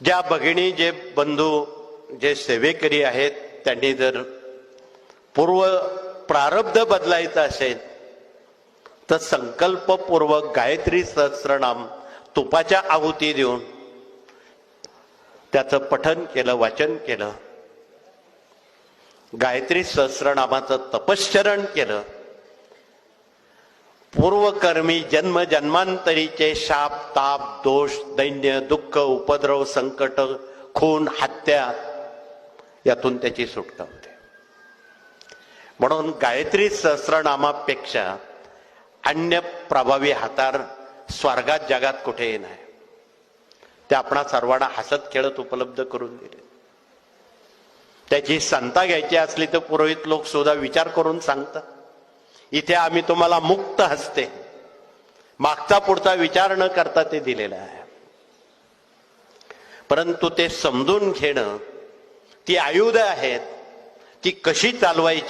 ज्या भगिनी जे बंधू जे सेवेकरी आहेत त्यांनी जर पूर्व प्रारब्ध बदलायचं असेल तर संकल्पपूर्वक गायत्री सहस्रनाम तुपाच्या आहुती देऊन त्याचं पठन केलं वाचन केलं गायत्री सहस्रनामाचं तपश्चरण केलं पूर्वकर्मी जन्म जन्मांतरीचे शाप ताप दोष दैन्य दुःख उपद्रव संकट खून हत्या यातून त्याची सुटका होते. म्हणून गायत्री सहस्रनामापेक्षा अन्य प्रभावी हातार स्वर्गात जगात कुठेही नाही. ते आपणा सर्वांना हसत खेळत उपलब्ध करून दिले. त्याची संता घ्यायची असली तर पुरोहित लोक सुद्धा विचार करून सांगतात. इथे आम्ही तुम्हाला मुक्त हसते मागचा पुढचा विचार न करता ते दिलेलं आहे. परंतु ते समजून घेणं ती आयुध आहेत ती कशी चालवायची?